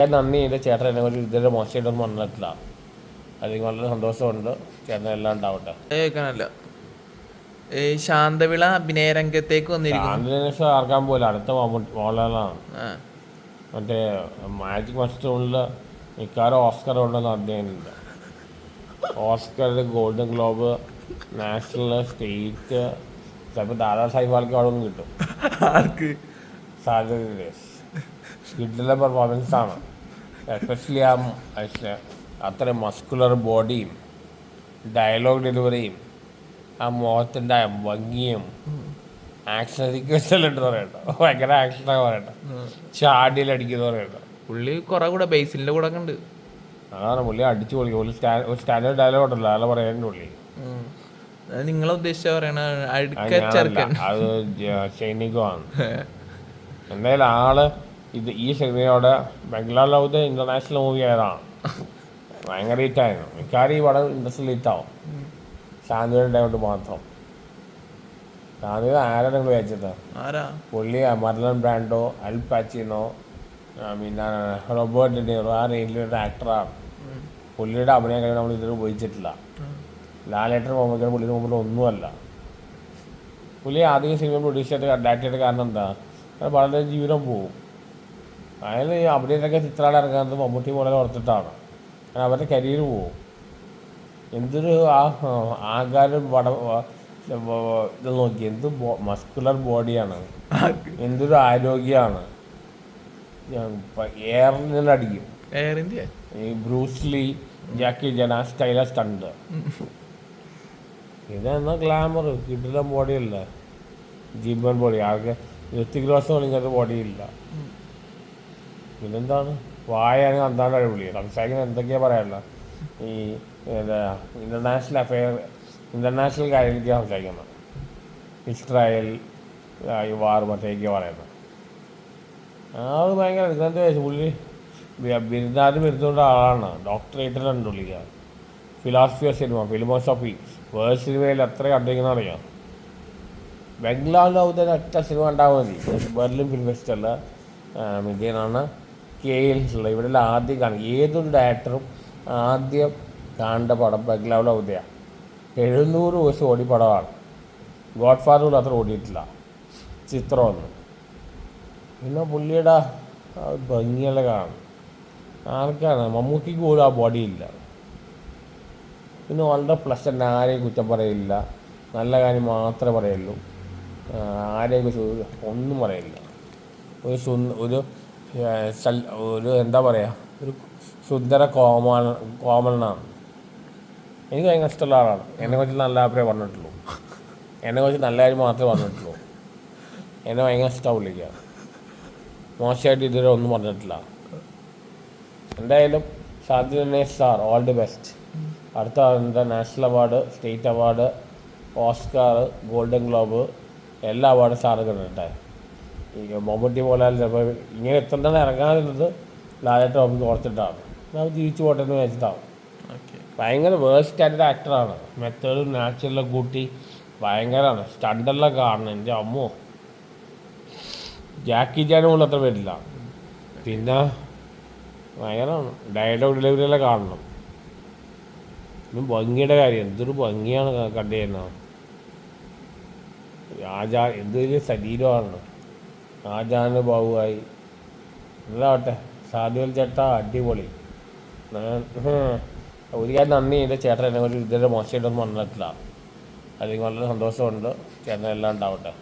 ഞാൻ നന്ദി ചെയ്ത് ചേട്ടൻ എന്നെ ഒരു ഇതുവരെ മോശമായിട്ടൊന്നും വന്നിട്ടില്ല. അല്ലെങ്കിൽ വളരെ സന്തോഷമുണ്ട്. ചേട്ടൻ എല്ലാം ഉണ്ടാവട്ടെ. കേൾക്കാനല്ല ഈ ശാന്തവിള അഭിനയ രംഗത്തേക്ക് വന്നിരിക്കുന്നു. ആർക്കാൻ പോലെ അടുത്ത ആ. മറ്റേ മാജിക് മസ്റ്റൂണിൽ മിക്കവാറും ഓസ്കർ ഉണ്ടെന്ന് അദ്ദേഹമുണ്ട് Oscar Golden Globe national state ചിലപ്പോൾ ദാദാ സാഹിബ് ആൾക്ക് അവിടെ നിന്ന് കിട്ടും. ആർക്ക്? സാധ്യത കിട്ടുന്ന പെർഫോമൻസ് ആണ്. എസ്പെഷ്യലി ആ അത്ര മസ്കുലർ ബോഡിയും ഡയലോഗ് ഡെലിവറിയും ആ മുഖത്തിന്റെ ഭംഗിയും ആക്ഷൻ സീക്വൻസ് ഉണ്ട് പറയട്ടോ. ഭയങ്കര ആക്ഷനൊക്കെ പറയട്ടോ. ചാടിയിലടിക്കുന്ന പറയട്ടോ. പുള്ളി കുറെ കൂടെ ബേസിലിന്റെ കൂടെ ഒക്കെ ഉണ്ട്. അതാണ് പുള്ളി അടിച്ചു പൊളിക്കും. പുള്ളി സ്റ്റാൻഡ് ഒരു സ്റ്റാൻഡേർഡ് ഡയലോഗ് ഉണ്ടല്ലോ അയാളെ പറയാൻ പുള്ളി. നിങ്ങളെ ഉദ്ദേശിച്ച പറയണ അത് അടുക്ക ഞാനല്ല. ചെറുക്കൻ അത് ഷൈനികമാണ് എന്തായാലും ആൾ ഇത് ഈ സിനിമയോട് ബംഗ്ലാർ ലവ് ഇന്റർനാഷണൽ മൂവി ആയതാണ്. ഭയങ്കര ഹിറ്റായിരുന്നു മിക്കവാറും ഈ പടം ഇൻഡസ്ട്രിയിൽ ഹിറ്റാവും ശാന്തിയുടെ കൊണ്ട് മാത്രം. ശാന്തി ആരാണ് നിങ്ങൾ വിചാരിച്ചത്? പുള്ളി മർലൻ ബ്രാൻഡോ അൽ പാച്ചിനോ പിന്നെ റോബർട്ട് ഡിനീറോ ആ റേഞ്ചിലൊരു ആക്ടറാണ് പുള്ളിയുടെ അഭിനയം നമ്മൾ ഇതുവരെ ഉപയോഗിച്ചിട്ടില്ല. ലാലേട്ടൻ മുമ്പ് പുള്ളിയുടെ മുമ്പിൽ ഒന്നുമല്ല. പുള്ളി ആദ്യം സിനിമ പ്രൊഡ്യൂസ് ചെയ്ത് ഡയറക്റ്റ് ചെയ്ത കാരണം എന്താ? വളരെ ജീവിതം പോവും. അയാൾ ഈ അഭിനയത്തൊക്കെ ചിത്രാട് ഇറങ്ങുന്നത് മമ്മൂട്ടി പോലെ ഓർത്തിട്ടാണ്. കാരണം അവരുടെ കരിയർ പോവും. എന്തൊരു ആ ആകാരം വട ഇത് നോക്കി. എന്ത് മസ്കുലർ ബോഡിയാണ്. എന്തൊരു ആരോഗ്യമാണ് എയറിൽ അടിക്കും. Air India? ഈ ബ്രൂസ്ലി ജാക്കി ജന സ്റ്റൈല സ്റ്റണ്ട്. ഇതെന്നാ ഗ്ലാമർ കിട്ടുന്ന ബോഡിയല്ല? ജിമ്മൻ ബോഡി. ആൾക്ക് ഋത്തിക് റോഷൻ ഇങ്ങനത്തെ ബോഡിയില്ല. പിന്നെന്താണ്? വായാണ് അന്താണ് അടിപൊളി. സംസാരിക്കുന്ന എന്തൊക്കെയാ പറയാനുള്ള? ഈ എന്താ ഇന്റർനാഷണൽ അഫെയർ ഇന്റർനാഷണൽ കാര്യങ്ങളൊക്കെ സംസാരിക്കുന്നത്. ഇസ്രായേൽ ഈ വാർ മറ്റേക്ക് പറയുന്നത്. ആൾ ഭയങ്കര എന്താ വെച്ചാൽ പുള്ളി? ബിരുദാതി ബിരുദമുള്ള ആളാണ്. ഡോക്ടറേറ്റിലുണ്ട് പുള്ളിക്ക് philosophy of cinema filmosophy world സിനിമയിൽ എത്ര കണ്ടിരിക്കുന്ന അറിയാം? ബംഗ്ലാവിൽ അവിടെ ഒറ്റ സിനിമ ഉണ്ടാവും മതി. ബെർലിൻ ഫിലിം ഫെസ്റ്റിവലിൽ ഇന്ത്യയിലാണ് കെ എൽസുള്ള ഇവിടെ ആദ്യം കാണും ഏതൊരു ഡയറക്ടറും ആദ്യം കാണേണ്ട പടം. ബംഗ്ലാവ് ലൗദയാണ് എഴുന്നൂറ് ദിവസം ഓടി പടമാണ് ഗോഡ് ഫാദർ അത്ര ഓടിയിട്ടില്ല. ചിത്രമൊന്നും. പിന്നെ പുള്ളിയുടെ ഭംഗിയുള്ള കാണും ആർക്കാണ്? മമ്മൂട്ടിക്ക് പോലും ആ ബോഡി ഇല്ല. പിന്നെ വളരെ പ്ലസന്റ് ആരെയും കുറ്റം പറയില്ല. നല്ല കാര്യം മാത്രമേ പറയുള്ളൂ ആരെയും കുറിച്ച് ഒന്നും പറയില്ല. ഒരു സുന്ദ ഒരു ഒരു എന്താ പറയുക ഒരു സുന്ദര കോമൺ കോമണാണ് എനിക്ക് ഭയങ്കര ഇഷ്ടമുള്ള ആളാണ്. എന്നെ കുറിച്ച് നല്ല അഭിപ്രായം പറഞ്ഞിട്ടുള്ളൂ. എന്നെ കുറിച്ച് നല്ല കാര്യം മാത്രമേ പറഞ്ഞിട്ടുള്ളൂ. എന്നെ ഭയങ്കര ഇഷ്ടമാണ് പുള്ളിക്കാണ് മോശമായിട്ട് ഇതുവരെ ഒന്നും പറഞ്ഞിട്ടില്ല. എന്തായാലും സാധ്യ സാർ ഓൾ ദി ബെസ്റ്റ് അടുത്ത എന്താ national award state award Oscar Golden Globe എല്ലാ അവാർഡും സാറ് കിട്ടട്ടെ മമ്മൂട്ടി പോലാൽ ചിലപ്പോൾ ഇങ്ങനെ എത്തേണ്ടത് ഇറങ്ങാതിരുന്നത് ലാല ടോപ്പിക്ക് ഓർത്തിട്ടാണ് അത് ജീവിച്ചു പോട്ടെ എന്ന് വെച്ചിട്ടാണ് ഭയങ്കര വേഴ്സ്റ്റ് സ്റ്റാൻഡേർഡ് ആക്ടറാണ്. മെത്തേഡും നാച്ചുറലും കൂട്ടി ഭയങ്കരമാണ്. സ്റ്റണ്ടെല്ലാം കാണണം. എന്റെ അമ്മോ. ജാക്കി ജാനും ഉള്ളത്ര വരില്ല പിന്നെ ഭയങ്കരമാണ്. ഡയലോഗ് ഡെലിവറി എല്ലാം കാണണം. പിന്നെ ഭംഗിയുടെ കാര്യം. എന്തൊരു ഭംഗിയാണ് കണ്ടു ചെയ്യുന്നത് രാജാ എന്തൊരു ശരീരമാണ്. രാജാനുഭാവുമായി എന്താവട്ടെ സാധുവൽ ചേട്ടാ അടിപൊളി. ഒരു കാര്യം നന്ദി. ചെയ്ത് ചേട്ടൻ എന്നെ ഒരു ഇതുവരെ മോശമായിട്ടൊന്നും വന്നിട്ടില്ല. അതിന് വളരെ സന്തോഷമുണ്ട്. ചേട്ടൻ എല്ലാം ഉണ്ടാവട്ടെ.